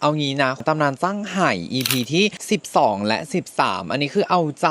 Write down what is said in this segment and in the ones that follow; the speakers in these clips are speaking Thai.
เอางี้นะตำนานจ้างไห่ EP ที่ 12 และ 13 อันนี้คือเอาใจ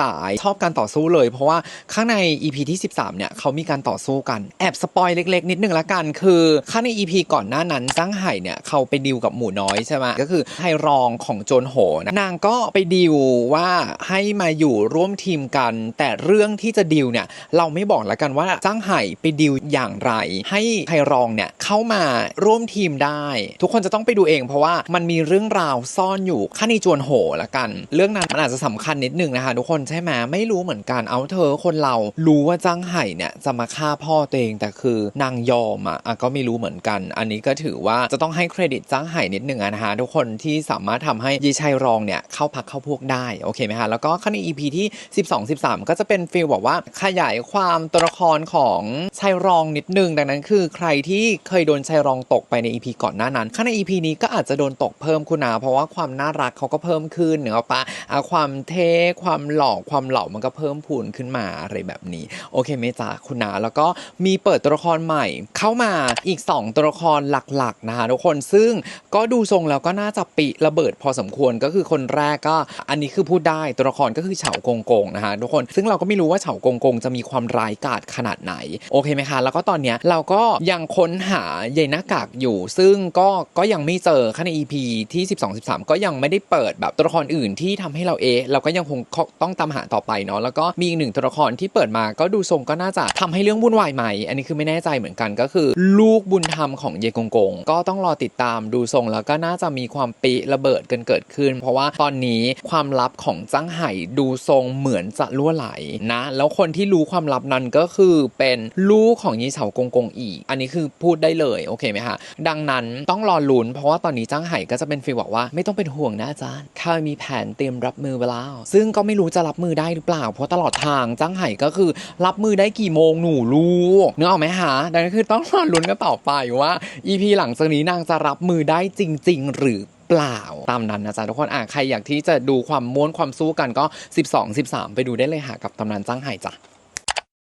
สายชอบการต่อสู้เลย เพราะว่าข้างใน EP ที่ 13 เนี่ยเขามีการต่อสู้กัน แอบสปอยเล็กๆ นิดนึงละกัน คือข้างใน EP ก่อนหน้านั้นจ้างไห่เนี่ยเขาไปดิวกับหมูน้อยใช่ไหมก็คือไฮรองของโจนโหนะนางก็ไปดิวว่าให้มาอยู่ร่วมทีมกัน แต่เรื่องที่จะดิวเนี่ยเราไม่บอกละกันว่าจ้างไห่ไปดิวอย่างไร ให้ไฮรองเนี่ยเข้ามาร่วมทีมได้ ทุกคนจะต้องไปดูเองเพราะว่ามันมีเรื่องราวซ่อนอยู่ข้าในจวนโหละกัน เรื่องนั้นมันอาจจะสำคัญนิดนึงนะคะทุกคนใช่ไหมไม่รู้เหมือนกันเอาเธอคนเรารู้ว่าจ้างไห่เนี่ยจะมาฆ่าพ่อตัวเองแต่คือนางยอมอะอะก็ไม่รู้เหมือนกัน อันนี้ก็ถือว่าจะต้องให้เครดิตจ้างไห่นิดนึงนะคะทุกคนที่สามารถทำให้ยีชัยรองเนี่ยเข้าพักเข้าพวกได้โอเคไหมคะแล้วก็ข้าใน EP ที่ 12 13 ก็จะเป็นฟีลบอกว่าขยายความตัวละครของชัยรองนิดนึงดังนั้นคือ ใครที่เคยโดนชัยรองตกไปใน EP ก่อนหน้านั้นข้าใน EP นี้ก็อาจจะโดนตกเพิ่มคุณนะเพราะว่าความน่ารักเขาก็เพิ่มขึ้นเนอะปะอะความเท่ความหล่อความเหล่ามันก็เพิ่มพูนขึ้นมาอะไรแบบนี้ โอเคไหมจ๊ะคุณนาแล้วก็มีเปิดตัวละครใหม่ เข้ามาอีก 2 ตัวละครหลักๆนะคะทุกคนซึ่งก็ดูทรงแล้วก็น่าจะปิระเบิดพอสมควรก็คือคนแรกก็ อันนี้คือพูดได้ตัวละครก็คือเฉากงกงนะคะทุกคนซึ่งเราก็ไม่รู้ว่าเฉากงกงจะมีความร้ายกาจขนาดไหนโอเคไหมคะแล้วก็ตอนเนี้ยเราก็ยังค้นหาใยหน้ากากอยู่ ซึ่งก็ก็ยังไม่เจอข้างใน EP ที่ 12 13 ก็ยังไม่ได้เปิดแบบตัวละครอื่นที่ทำให้เราเอะเราก็ยังคงต้องตามหาต่อไปเนาะแล้วก็มีอีกหนึ่งตัวละครที่เปิดมาก็ดูทรงก็น่าจะทำให้เรื่องวุ่นวายใหม่อันนี้คือไม่แน่ใจเหมือนกันก็คือ ลูกบุญธรรมของเยกงกง ก็ต้องรอติดตามดูทรงแล้วก็น่าจะมีความปิระเบิดกันเกิดขึ้น เพราะว่าตอนนี้ความลับของจ้างไห่ดูทรงเหมือนจะล่วไหลนะ แล้วคนที่รู้ความลับนั้นก็คือเป็นลูกของยีเฉากงกงอีก อันนี้คือพูดได้เลยโอเคไหมคะดังนั้นต้องรอลุ้นเพราะว่าตอนนี้จ้างไห่ก็จะเป็นฟีลบอกว่าไม่ต้องเป็นห่วงนะอาจารย์ข้ามีแผนเตรียมรับมือไว้แล้ว ซึ่งก็ไม่รู้จะรับมือได้หรือเปล่า เพราะตลอดทางจ้างไห่ก็คือรับมือได้กี่โมงหนูรู้เนึกออกไหมฮะดังนั้นคือต้องรอลุ้นกันต่อไปว่า EP หลังจากนี้นางจะรับมือได้จริง ๆ หรือเปล่าตามนั้นนะจ๊ะทุกคนอะใครอยากที่จะดูความม้วนความสู้กันก็ 12 13 ไปดูได้เลยค่ะกับตำนานจ้างไห่จ้ะ